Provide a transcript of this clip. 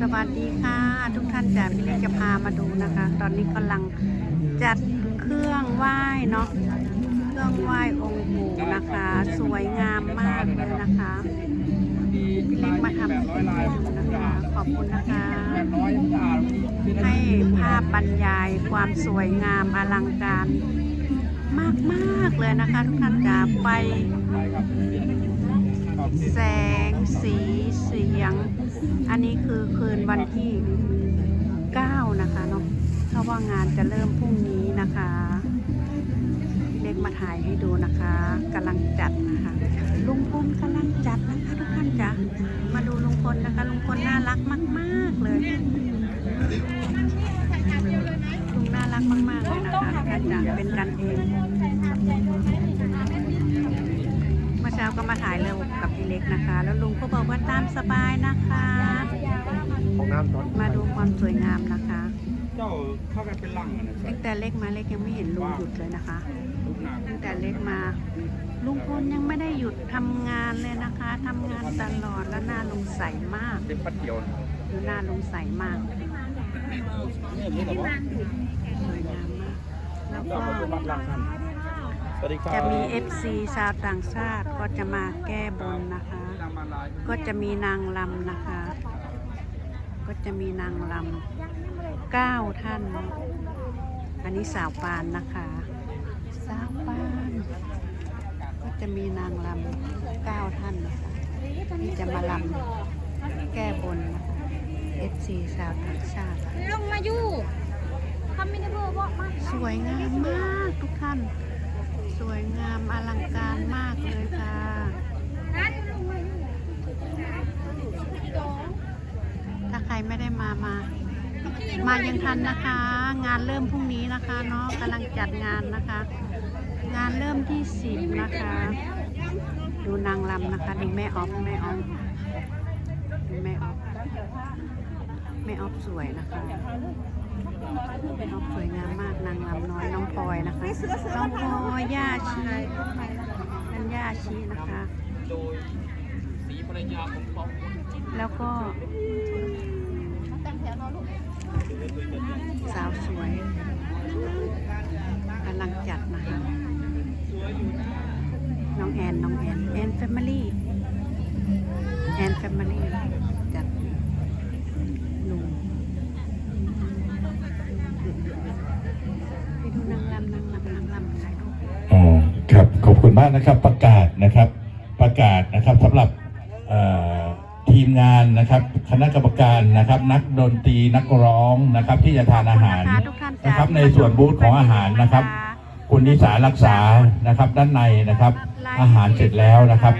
สวัสดีค่ะ ทุกท่านจ๋าพี่เล็กจะพามาดูนะคะ ตอนนี้กำลังจัดเครื่องไหว้เนาะเครื่องไหว้องค์ปู่นะคะ สวยงามมากเลยนะคะพี่เล็กมาทำให้ดูนะคะขอบคุณนะคะ ให้ภาพบรรยายความสวยงามอลังการ มากๆเลยนะคะ ทุกท่านจ๋าไฟแสงสีเสียง อันนี้คือคืนวันที่ 9 นะคะเนาะเพราะว่างานจะเริ่มพรุ่งนี้นะคะเล็กมาถ่ายให้ดูนะคะกำลังจัดนะคะ ลุงพลกำลังจัดนะคะทุกท่านจ้ะมาดูลุงพลนะคะ ลุงพลน่ารักมาก ๆ เลยลุงน่ารักมาก ๆ เลยนะคะทุกท่านจ้ะเป็นกันเอง ก็มาถ่ายเร็วกับพี่เล็กนะคะ แล้วลุงก็บอกว่าตามสบายนะคะ ของน้ำตอนมาดูความสวยงามนะคะเจ้าเข้ากันเป็นหลังอะนะตั้งแต่เล็กมาเล็กยังไม่เห็นลุงหยุดเลยนะคะ ลูกหนาตั้งแต่เล็กมา ลุงพลยังไม่ได้หยุดทำงานเลยนะคะทำงานตลอดแล้วหน้าลุงใสมากเป็นปัดเดียวดูหน้าลุงใสมากนี่นี่เหรอวะสวยงามมากแล้วก็บัตรหลังท่าน สวัสดีครับจะมี FC ชาวต่างชาติก็จะมาแก้บนนะคะนางมาลายก็จะมีนางลำนะคะ ก็จะมีนางลำเก้าท่าน อันนี้สาวปานนะคะ สาวปาน ก็จะมีนางลำเก้าท่านนะคะที่จะมาลำแก้บนนะคะ FC ชาวต่างชาติ ลงมาอยู่ทำไม่ได้เบอร์บอกมาสวยงามมากทุกท่าน สวยงามอลังการมากเลยค่ะ ถ้าใครไม่ได้มามา มายังทันนะคะ งานเริ่มพรุ่งนี้นะคะเนาะกำลังจัดงานนะคะ งานเริ่มที่สิบนะคะ ดูนางรำนะคะดูแม่ออฟแม่ออฟดูแม่ออฟ ม่ออฟสวยนะคะแม่ออฟสวยงามมากนางรำน้อยน้องพลอยนะคะน้องพลอยย่าชีนั่นย่าชีนะคะโดยสีภรรยาของเขาแล้วก็สาวสวยกำลังจัดนะคะ น้องแอน น้องแอน แอนแฟมิลี่ แอนแฟมิลี่จัดหนุ่มไปดู นางรำนางรำนางรำถ่ายรูปอ๋อครับขอบคุณมากนะครับประกาศนะครับประกาศนะครับสำหรับเอ่อทีมงานนะครับ คณะกรรมการนะครับ นักดนตรีนักร้องนะครับ ที่จะทานอาหารขอบคุณนะคะทุกท่านจ้ะนะครับในส่วนบูธของอาหารนะครับ คุณนิสารักษานะครับ ด้านในนะครับ อาหารเสร็จแล้วนะครับ